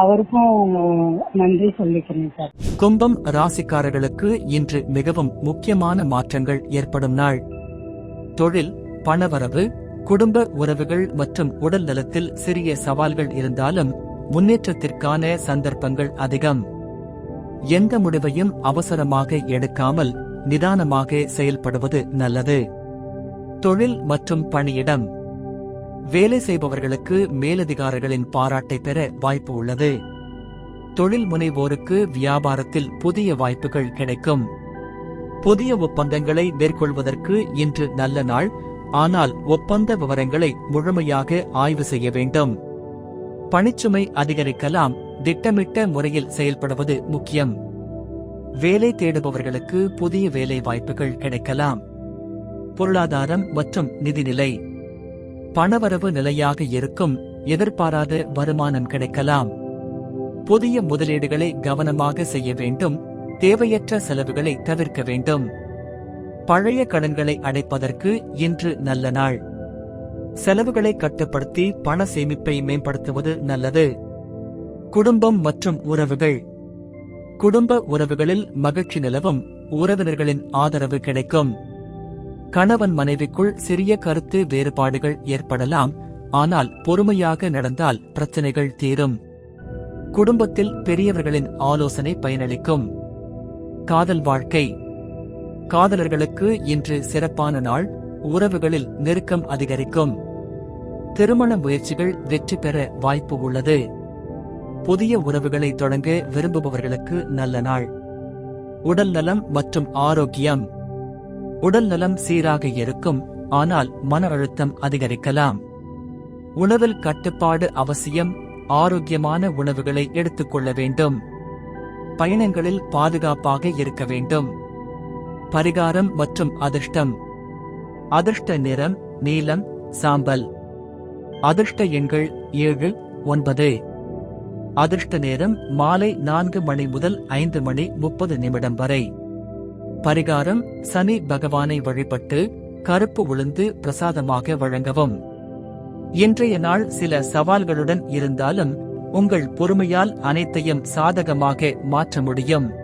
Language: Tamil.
அவருக்கும் நன்றி சொல்லிக்கிறேன் சார். கும்பம் ராசிக்காரர்களுக்கு இன்று மிகவும் முக்கியமான மாற்றங்கள் ஏற்படும் நாள். தொழில் பணவரவு குடும்ப உறவுகள் மற்றும் உடல் நலத்தில் சிறிய சவால்கள் இருந்தாலும் முன்னேற்றத்திற்கான சந்தர்ப்பங்கள் அதிகம். எந்த முடிவையும் அவசரமாக எடுக்காமல் நிதானமாக செயல்படுவது நல்லது. தொழில் மற்றும் பணியிடம் வேலை செய்பவர்களுக்கு மேலதிகாரிகளின் பாராட்டை பெற வாய்ப்பு உள்ளது. தொழில் முனைவோருக்கு வியாபாரத்தில் புதிய வாய்ப்புகள் கிடைக்கும். புதிய ஒப்பந்தங்களை மேற்கொள்வதற்கு இன்று நல்ல நாள் ஆனால் ஒப்பந்த விவரங்களை முழுமையாக ஆய்வு செய்ய வேண்டும். பணிச்சுமை அதிகரிக்கலாம் திட்டமிட்ட முறையில் செயல்படுவது முக்கியம். வேலை தேடுபவர்களுக்கு புதிய வேலை வாய்ப்புகள் கிடைக்கலாம். பொருளாதாரம் மற்றும் நிதிநிலை பணவரவு நிலையாக இருக்கும் எதிர்பாராத வருமானம் கிடைக்கலாம். புதிய முதலீடுகளை கவனமாக செய்ய வேண்டும். தேவையற்ற செலவுகளை தவிர்க்க வேண்டும். பழைய கடன்களை அடைப்பதற்கு இன்று நல்ல நாள். செலவுகளை கட்டுப்படுத்தி பண சேமிப்பை மேம்படுத்துவது நல்லது. குடும்பம் மற்றும் உறவுகள். குடும்ப உறவுகளில் மகிழ்ச்சி நிலவும் உறவினர்களின் ஆதரவு கிடைக்கும். கணவன் மனைவிக்குள் சிறிய கருத்து வேறுபாடுகள் ஏற்படலாம். ஆனால் பொறுமையாக நடந்தால் பிரச்சனைகள் தீரும். குடும்பத்தில் பெரியவர்களின் ஆலோசனை பயனளிக்கும். காதல் வாழ்க்கை. காதலர்களுக்கு இன்று சிறப்பான நாள். உறவுகளில் நெருக்கம் அதிகரிக்கும். திருமண முயற்சிகள் வெற்றி பெற வாய்ப்பு உள்ளது. புதிய உறவுகளை தொடங்க விரும்புபவர்களுக்கு நல்ல நாள். உடல் நலம் மற்றும் ஆரோக்கியம். உடல் நலம் சீராக இருக்கும் ஆனால் மன அழுத்தம் அதிகரிக்கலாம். உணவில் கட்டுப்பாடு அவசியம் ஆரோக்கியமான உணவுகளை எடுத்துக்கொள்ள வேண்டும். பயணங்களில் பாதுகாப்பாக இருக்க வேண்டும். பரிகாரம் மற்றும் அதிர்ஷ்டம். அதிர்ஷ்ட நிறம் நீலம் சாம்பல். அதிர்ஷ்ட எண்கள் ஏழு ஒன்பது. அதிர்ஷ்ட நேரம் மாலை நான்கு மணி முதல் ஐந்து மணி முப்பது நிமிடம் வரை. பரிகாரம் சனி பகவானை வழிபட்டு கருப்பு உளுந்து பிரசாதமாக வழங்கவும். இன்றைய நாள் சில சவால்களுடன் இருந்தாலும் உங்கள் பொறுமையால் அனைத்தையும் சாதகமாக மாற்ற முடியும்.